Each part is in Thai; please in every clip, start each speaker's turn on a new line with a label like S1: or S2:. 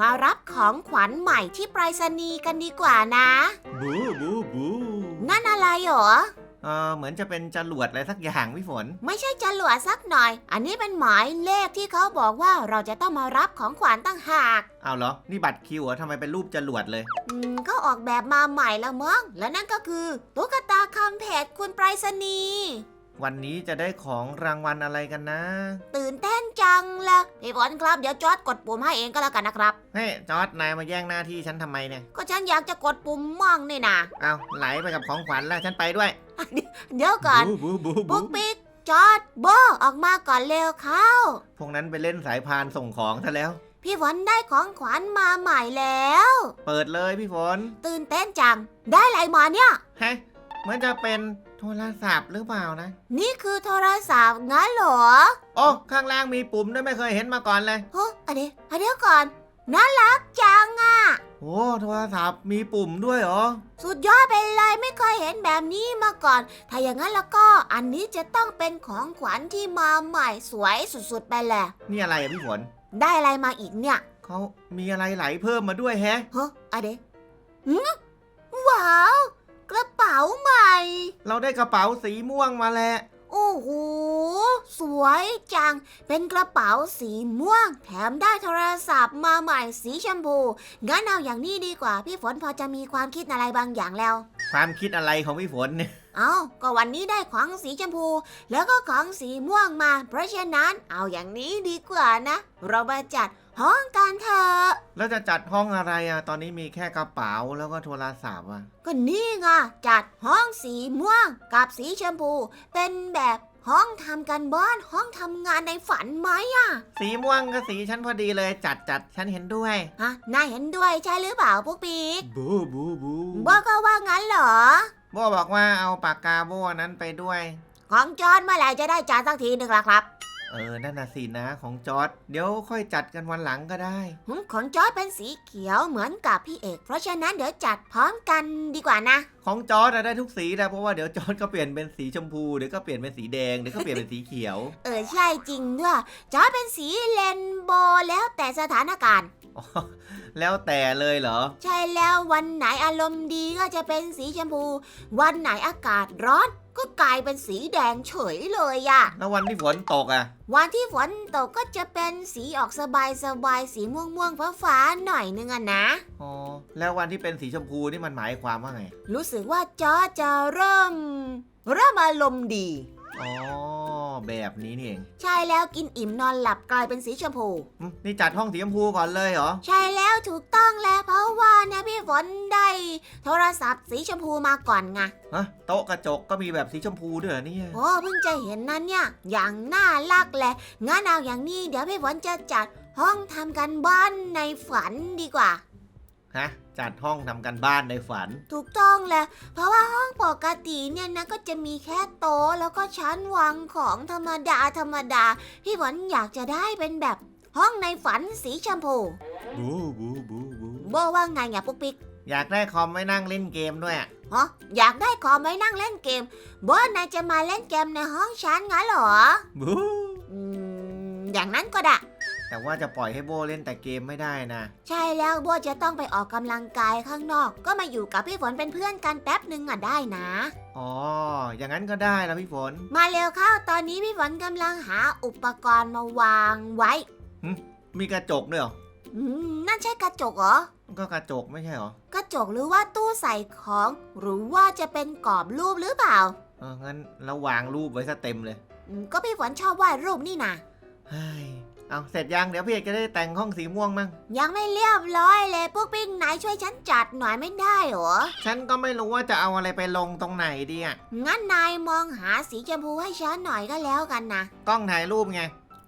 S1: มารับของขวัญใหม่ที่ไปรษณีย์กันดีกว่านะ
S2: บูบูบู
S1: นั่นอะไรหรอ
S2: เออเหมือนจะเป็นจรวดอะไรสักอย่างพี่ฝน
S1: ไม่ใช่จรวดสักหน่อย อันนี้เป็นหมายเลขที่เขาบอกว่าเราจะต้องมารับของขวัญตั้งหาก
S2: เอาเหรอ นี่บัตรคิวเหรอทำไมเป็นรูปจรวดเลย
S1: อืมก็ออกแบบมาใหม่แล้วมั้งและนั่นก็คือตุ๊กตาคำเพจคุณไปรษณีย์
S2: วันนี้จะได้ของรางวัลอะไรกันนะ
S1: ตื่นเต้นจังละพี่ฝนครับเดี๋ยวจอร์ดกดปุ่มให้เองก็แล้วกันนะครับ
S2: เฮ้ยจอร์ดนายมาแย่งหน้าที่ฉันทำไมเนี่ย
S1: ก็ฉันอยากจะกดปุ่มมั่งนี่นะ
S2: เอาไหลไปกับของขวัญแล้วฉันไปด้วย
S1: เดี๋ยวก่อน
S2: บูบูบู
S1: ปุ๊กปิ๊กจอร์ดโบออกมาก่อนเร็วเข้า
S2: พวกนั้นไปเล่นสายพานส่งของซะแล้ว
S1: พี่ฝนได้ของขวัญมาใหม่แล้ว
S2: เปิดเลยพี่ฝน
S1: ตื่นเต้นจัง ได้อะไรมาเนี่ย
S2: ฮะ เหมือนจะเป็นโทรศัพท์หรือเปล่านะ
S1: นี่คือโทรศัพท์งั้นเหรอ
S2: โอ้ข้างล่างมีปุ่มด้วยไม่เคยเห็นมาก่อนเลย
S1: โอ้อันนี้อันเดี๋ยวก่อนน่ารักจังอะ
S2: โอ้โทรศัพท์มีปุ่มด้วยเหรอ
S1: สุดยอดไปเลยไม่เคยเห็นแบบนี้มาก่อน ถ้าอย่างนั้นแล้วก็อันนี้จะต้องเป็นของขวัญที่มาใหม่สวยสุดๆไปแหละ
S2: นี่อะไรอะพี่ฝน
S1: ได้อะไรมาอีกเนี่ย
S2: เขามีอะไรไหลเพิ่มมาด้วยแฮะ
S1: ฮะอะเดะหืมว้าว กระเป๋าใหม่
S2: เราได้กระเป๋าสีม่วงมาแล้ว
S1: โอ้โห สวยจัง เป็นกระเป๋าสีม่วง แถมได้โทรศัพท์มาใหม่สีชมพู งั้นเอาอย่างนี้ดีกว่า พี่ฝนพอจะมีความคิดอะไรบางอย่างแล้ว
S2: ความคิดอะไรของพี่ฝนเนี่ย
S1: เอาก็วันนี้ได้ของสีชมพู แล้วก็ของสีม่วงมา เพราะฉะนั้นเอาอย่างนี้ดีกว่านะ เรามาจัด ห้องกันเถอะ
S2: แล้วจะจัดห้องอะไรอะตอนนี้มีแค่กระเป๋าแล้วก็โทรศัพท์อะ
S1: ก็นี่ไงจัดห้องสีม่วงกับสีชมพู เป็นแบบห้องทำกันบ้านห้องทำงานในฝันไหมอะ
S2: สีม่วงก็สีฉันพอดีเลยจัดจัดฉันเห็นด้วย
S1: ฮะนายเห็นด้วยใช่หรือเปล่าปุ๊กปิ๊ก
S2: บูบูบู
S1: บอกก็ว่างั้นเหรอ
S2: โบบอกว่าเอาปากกาโบนั้นไปด้วย
S1: ของจอนเมื่อไหร่จะได้จัดสักทีหนึ่งล่ะครับ
S2: เออ นั่นน่ะสินะของจอร์ดเดี๋ยวค่อยจัดกันวันหลังก็ได้
S1: หืมของจอยเป็นสีเขียวเหมือนกับพี่เอก เพราะฉะนั้นเดี๋ยวจัดพร้อมกันดีกว่านะ
S2: ของจอร์ดอะได้ทุกสีนะเพราะว่าเดี๋ยวจอร์ดก็เปลี่ยนเป็นสีชมพูเดี๋ยวก็เปลี่ยนเป็นสีแดงเดี๋ยวก็เปลี่ยนเป็นสีเขียว
S1: เออ ใช่จริงด้วย จอยเป็นสีเลนโบว์แล้วแต่สถานการณ์
S2: อ๋อแล้วแต่เลยเหรอ
S1: ใช่แล้ววันไหนอารมณ์ดีก็จะเป็นสีชมพู วันไหนอากาศร้อน ก็กลายเป็นสีแดงเฉยเลยอะ
S2: แล้ววันที่ฝนตกอะ
S1: วันที่ฝนตกก็จะเป็นสีออกสบายสบายๆสีม่วงม่วงฟ้าฟ้าๆหน่อยนึงอะนะ
S2: อ๋อ แล้ววันที่เป็นสีชมพูนี่มันหมายความว่าไง
S1: รู้สึกว่าจอจะเริ่ม เริ่มอารมณ์ดี
S2: อ๋อ แบบนี้นี่เอง
S1: ใช่แล้วกินอิ่มนอนหลับกลายเป็นสีชมพู
S2: อืมนี่จัดห้องสีชมพูก่อนเลยเหรอ
S1: ใช่แล้วถูกต้องแล้วเพราะว่าเนี่ยพี่ฝนได้โทรศัพท์สีชมพูมาก่อนไง
S2: ฮะ โต๊ะกระจกก็มีแบบสีชมพูด้วยเหรอเนี่ย
S1: โอ้เพิ่งจะเห็นนั้นเนี่ย อย่างน่ารักแหละงั้นเอาอย่างนี้เดี๋ยวพี่ฝนจะจัดห้องทำกันบ้านในฝันดีกว่า
S2: ฮะจัดห้องทำกันบ้านในฝัน
S1: ถูกต้องแหละ เพราะว่าห้องปกติเนี่ยนะก็จะมีแค่โต๊ะแล้วก็ชั้นวางของธรรมดาธรรมดา พี่ฝนอยากจะได้เป็นแบบห้องในฝันสีชมพู
S2: บูบูบูบู
S1: โบว่าไงอย่าปุ๊กปิ๊ก
S2: อยากได้คอมไว้นั่งเล่นเกมด้วยอะ
S1: ฮะอยากได้คอมไว้นั่งเล่นเกมโบนายจะมาเล่นเกมในห้องฉันงั้นเหรอ
S2: บู
S1: อืมอย่างนั้นก็ได้
S2: แต่ว่าจะปล่อยให้โบเล่นแต่เกมไม่ได้นะ
S1: ใช่แล้วโบจะต้องไปออกกำลังกายข้างนอก ก็มาอยู่กับพี่ฝนเป็นเพื่อนกันแป๊บหนึ่งอะได้นะ
S2: อ๋อ อย่างนั้นก็ได้แล้วพี่ฝน
S1: มาเร็วเข้าตอนนี้พี่ฝนกำลังหาอุปกรณ์มาวางไว้
S2: มีกระจกด้วยเหรอ
S1: อืมนั่นใช่กระจกเหรอ
S2: ก็กระจกไม่ใช่เหรอ
S1: กระจกหรือว่าตู้ใส่ของ หรือว่าจะเป็นกรอบรูปหรือเปล่า
S2: เอองั้นเราวางรูปไว้ซะเต็มเลย
S1: อืมก็พี่ฝนชอบวาดรูปนี่นะ
S2: เฮ้ย เอาเสร็จยังเดี๋ยวพี่เอกจะได้แต่งห้องสีม่วงมั่ง
S1: ยังไม่เรียบร้อยเลยพวกปิ้งไหนช่วยฉันจัดหน่อยไม่ได้เหรอ
S2: ฉันก็ไม่รู้ว่าจะเอาอะไรไปลงตรงไหนดีอะ
S1: งั้นนายมองหาสีชมพูให้ฉันหน่อยก็แล้วกันนะ
S2: กล้องถ่ายรูปไง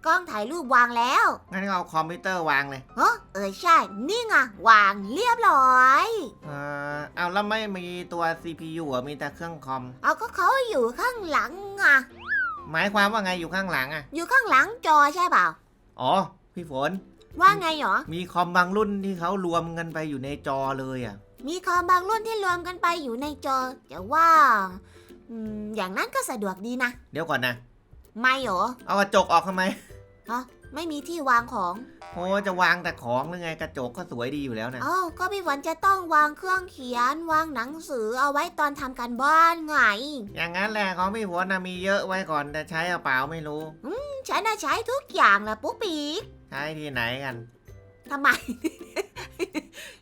S1: กล้องถ่ายรูปวางแล้ว
S2: งั้นก็เอาคอมพิวเตอร์วางเลย
S1: เออเออใช่ นี่ไงวางเรียบร้อย
S2: เออเอาแล้วไม่มีตัว CPU อะมีแต่เครื่องคอม
S1: เอาก็เขาอยู่ข้างหลังไง
S2: หมายความว่าไงอยู่ข้างหลังอะ
S1: อยู่ข้างหลังจอใช่เปล่า
S2: อ๋อ พี่ฝน
S1: ว่าไงหรอ
S2: มีคอมบางรุ่นที่เขารวมกันไปอยู่ในจอเลยอะ
S1: มีคอมบางรุ่นที่รวมกันไปอยู่ในจอ แต่ว่าอืมอย่างนั้นก็สะดวกดีนะ
S2: เดี๋ยวก่อนนะ
S1: ไม่เหรอ
S2: เอากระจกออกทำไม
S1: ไม่มีที่วางของ
S2: โอ้จะวางแต่ของหรือไงกระจกก็สวยดีอยู่แล้วนะ
S1: อ๋อก็พี่ฝนจะต้องวางเครื่องเขียน วางหนังสือเอาไว้ตอนทำการบ้านไง
S2: อย่างนั้นแหละของพี่ฝนนะมีเยอะไว้ก่อนแต่ใช้เอาเปล่าไม่รู้
S1: ฉันน่ะใช้ทุกอย่างแหละปุ๊กปีก
S2: ใช้ที่ไหนกัน
S1: ทำไม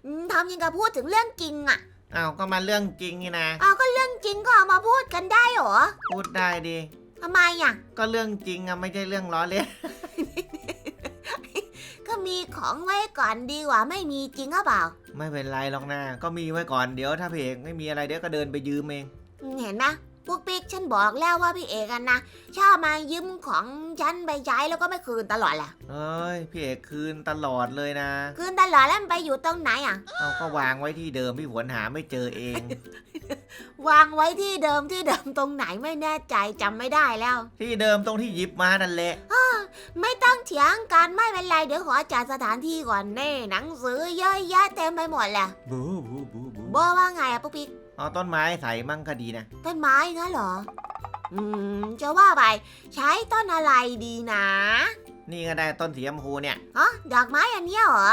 S1: อืมทำยังกับพูดถึงเรื่องจริงอะ
S2: อ้าวก็มาเรื่องจริงนี่นะ
S1: เอาก็เรื่องจริงก็เอามาพูดกันได้เหรอ
S2: พูดได้ดี
S1: ทำไมอะ
S2: ก็เรื่องจริงอะไม่ใช่เรื่องล้อเล่น
S1: ก็มีของไว้ก่อนดีกว่าไม่มีจริงหรือเปล่า
S2: ไม่เป็นไรหรอกนะ ก็มีไว้ก่อนเดี๋ยวถ้าเพกไม่มีอะไรเดี๋ยวก็เดินไปยืมเอง
S1: เห็นไหม พวกปิ๊กฉันบอกแล้วว่าพี่เอกอะนะชอบมายืมของฉันไปใช้แล้วก็ไม่คืนตลอดแหละ
S2: เอ้ยพี่เอกคืนตลอดเลยนะ
S1: คืนตลอดแล้วมันไปอยู่ตรงไหนอะ
S2: เอาก็วางไว้ที่เดิมพี่ฝนหาไม่เจอเอง
S1: วางไว้ที่เดิมที่เดิมตรงไหนไม่แน่ใจจำไม่ได้แล้ว
S2: ที่เดิมตรงที่หยิบมานั่นแหละ
S1: ไม่ต้องเถียงกันไม่เป็นไรเดี๋ยวขอจัดสถานที่ก่อนเน่หนังสือเยอะแยะเต็มไปหมดแหละ
S2: บูบูบูบู
S1: บอว่าไงอะปุ๊กปิ๊ก
S2: เอาต้นไม้ใส่มั่งก็ดีนะ
S1: ต้นไม้งั้นเหรอ อืม จะว่าไป ใช้ต้นอะไรดีนะ
S2: นี่ก็ได้ต้นสีชมพูเนี่ย
S1: อ๋อดอกไม้อันเนี้ยเหรอ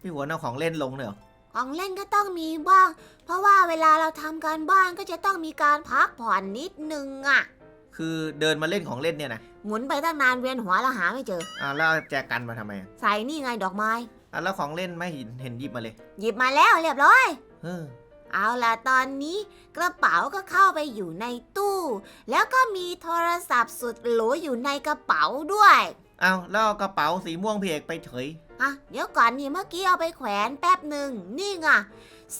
S2: พี่ฝนเอาของเล่นลงเนอะ
S1: ของเล่นก็ต้องมีบ้าง เพราะว่าเวลาเราทำการบ้านก็จะต้องมีการพักผ่อนนิดนึงอะ
S2: คือเดินมาเล่นของเล่นเนี่ยนะ
S1: หมุนไปตั้งนานเวียนหัวแล้วหาไม่เจอ
S2: อ่าแล้วเอาแจกันมาทำไมอะ
S1: ใส่นี่ไงดอกไม้
S2: อะแล้วของเล่นไม่เห็นเห็นหยิบมาเลย
S1: หยิบมาแล้วเรียบร้อย
S2: เออ
S1: เอาล่ะตอนนี้กระเป๋าก็เข้าไปอยู่ในตู้ แล้วก็มีโทรศัพท์สุดหรูอยู่ในกระเป๋าด้วย
S2: เอาแล้วเอากระเป๋าสีม่วงพี่เอกไปเฉย
S1: อะเดี๋ยวก่อนนี่เมื่อกี้เอาไปแขวนแป๊บหนึ่งนี่ไง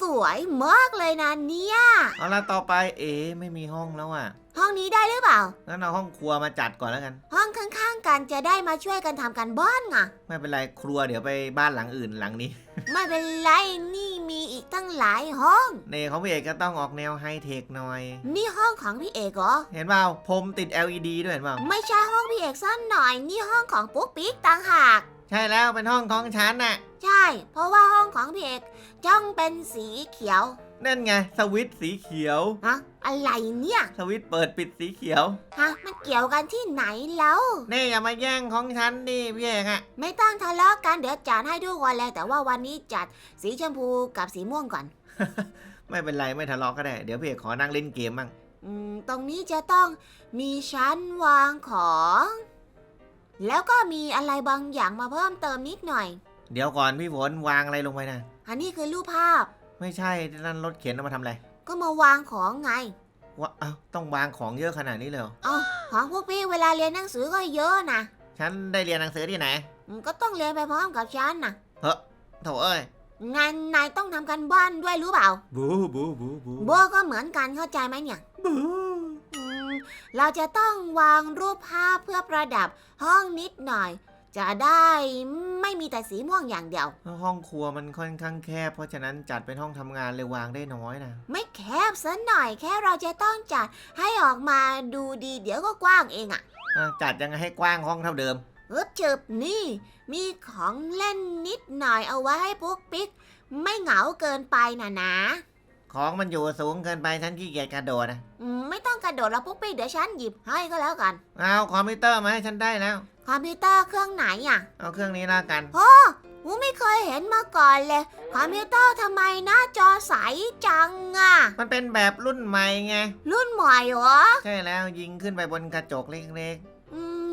S1: สวยมากเลยนะเนี่ย
S2: เอาละต่อไปเอ๋ไม่มีห้องแล้วอะ
S1: ห้องนี้ได้หรือเปล่า
S2: งั้นเอาห้องครัวมาจัดก่อนแล้วกัน
S1: ห้องข้างๆกันจะได้มาช่วยกันทำกันบ้านไง
S2: ไม่เป็นไรครัวเดี๋ยวไปบ้านหลังอื่นหลังนี้
S1: ไม่เป็นไรนี่มีอีกตั้งหลายห้อง
S2: เนของพี่เอกก็ต้องออกแนวไฮเทคหน่อย
S1: นี่ห้องของพี่เอกเหรอ
S2: เห็นเปล่าพรมติด LED ด้วยเห็นเปล่า
S1: ไม่ใช่ห้องพี่เอกสั้นหน่อย นี่ห้องของปุ๊กปิ๊กต่างหาก
S2: ใช่แล้วเป็นห้องของฉันน่ะ
S1: ใช่ เพราะว่าห้องของพี่เอกจ้องเป็นสีเขียว
S2: นั่นไงสวิตช์สีเขียว
S1: ฮะอะไรเนี่ย
S2: สวิตช์เปิดปิดสีเขียว
S1: ฮะ มันเกี่ยวกันที่ไหนแล้ว
S2: เน่อย่ามาแย่งของฉันดิพี่เอกอะ
S1: ไม่ต้องทะเลาะกันเดี๋ยวจัดให้ทุกวันเลยแต่ว่าวันนี้จัดสีชมพูกับสีม่วงก่อน
S2: ไม่เป็นไรไม่ทะเลาะก็ได้ เดี๋ยวพี่เอกขอนั่งเล่นเกมบ้าง
S1: อืม ตรงนี้จะต้องมีชั้นวางของ แล้วก็มีอะไรบางอย่างมาเพิ่มเติมนิดหน่อย
S2: เดี๋ยวก่อนพี่ฝนวางอะไรลงไปนะ
S1: อันนี้คือรูปภาพ
S2: ไม่ใช่นั่นรถเข็นเอามาทำอะไร
S1: ก็มาวางของไง
S2: ว่าเอ้าต้องวางของเยอะขนาดนี้เลยเหรอ
S1: เอาของพวกพี่เวลาเรียนหนังสือก็เยอะนะ
S2: ฉันได้เรียนหนังสือที่ไหน
S1: อืมก็ต้องเรียนไปพร้อมกับฉันนะ
S2: เฮ้อโถเอ้ย
S1: งานนายต้องทำกันบ้านด้วยรู้เปล่า
S2: บูบูบูบู
S1: โบก็เหมือนกันเข้าใจไหมเนี่ย
S2: บู
S1: อืม เราจะต้องวางรูปภาพเพื่อประดับห้องนิดหน่อย จะได้ไม่มีแต่สีม่วงอย่างเดียว
S2: ห้องครัวมันค่อนข้างแคบ เพราะฉะนั้นจัดเป็นห้องทำงานเลยวางได้น้อยนะ
S1: ไม่แคบซะหน่อยแค่เราจะต้องจัดให้ออกมาดูดีเดี๋ยวก็กว้างเองอะ
S2: อะจัดยังไงให้กว้างห้องเท่าเดิม
S1: อึบจึบนี่ มีของเล่นนิดหน่อยเอาไว้ให้ปุ๊กปิ๊ก ไม่เหงาเกินไปนะนะ
S2: ของมันอยู่สูงเกินไปฉันขี้เกียจกระโดดนะ
S1: อืมไม่ต้องกระโดดแล้วปุ๊กปิ๊กเดี๋ยวฉันหยิบให้ก็แล้วกัน
S2: เอาคอมพิวเตอร์มาให้ฉันได้แล้ว
S1: คอมพิวเตอร์เครื่องไหนอะ
S2: เอาเครื่องนี้ละกัน
S1: หูไม่เคยเห็นมาก่อนเลย คอมพิวเตอร์ทำไมหน้าจอใสจังอะ
S2: มันเป็นแบบรุ่นใหม่ไง
S1: รุ่นใหม่เหรอ
S2: ใช่แล้วยิงขึ้นไปบนกระจกเล็ก
S1: อืม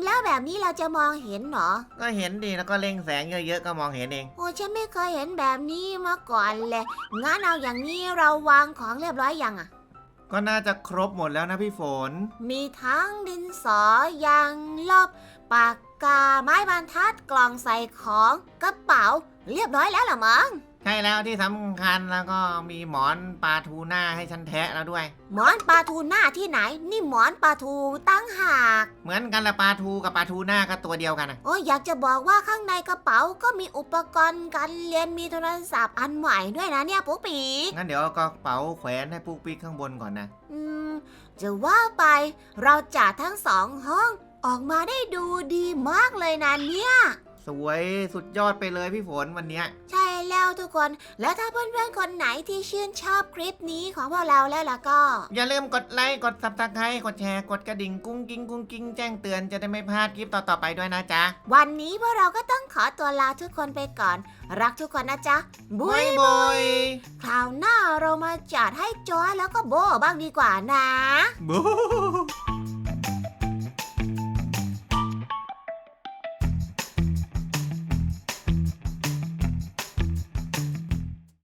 S1: แล้วแบบนี้เราจะมองเห็นเหรอ
S2: ๆก็เห็นดีแล้วก็เล็งแสงเยอะๆก็มองเห็นเอง
S1: โอ้ฉันไม่เคยเห็นแบบนี้มาก่อนเลย งั้นเอาอย่างนี้เราวางของเรียบร้อยยังอะ
S2: ก็น่าจะครบหมดแล้วนะพี่ฝน
S1: มีทั้งดินสอยางลบปากกาไม้บรรทัดกล่องใส่ของกระเป๋า เรียบร้อยแล้วเหรอมั้ง
S2: ใช่แล้วที่สำคัญแล้วก็มีหมอนปลาทูน่าให้ฉันแทะแล้วด้วย
S1: หมอนปลาทูหน้าที่ไหน นี่หมอนปลาทูตั้งหาก
S2: เหมือนกันละปลาทูกับปลาทูน่าก็ตัวเดียวกันนะ
S1: โอ้ยอยากจะบอกว่าข้างในกระเป๋าก็มีอุปกรณ์การเรียนมีโทรศัพท์อันใหม่ด้วยนะเนี่ยปุ๊กปีก
S2: งั้นเดี๋ยวเอากระเป๋าแขวนให้ปุ๊กปิ๊กข้างบนก่อนนะ
S1: อืม จะว่าไปเราจัดทั้งสองห้องออกมาได้ดูดีมากเลยนะเนี่ย
S2: สวยสุดยอดไปเลยพี่ฝนวันเนี้ย
S1: ใช่ แล้วทุกคน แล้วถ้าเพื่อนๆคนไหนที่ชื่นชอบคลิปนี้ของพวกเราแล้วล่ะก็
S2: อย่าลืมกดไลค์ กดซับสไครต์กดแชร์ กดกระดิ่งกุ้งกิ้งกุ้งกิ้งแจ้งเตือนจะได้ไม่พลาดคลิปต่อๆไปด้วยนะจ๊ะ
S1: วันนี้พวกเราก็ต้องขอตัวลาทุกคนไปก่อน รักทุกคนนะจ๊ะบุ
S2: บุ
S1: ย
S2: ยบุย
S1: คราวหน้าเรามาจัดให้จอยแล้วก็โบบ้างดีกว่านะ
S2: บุย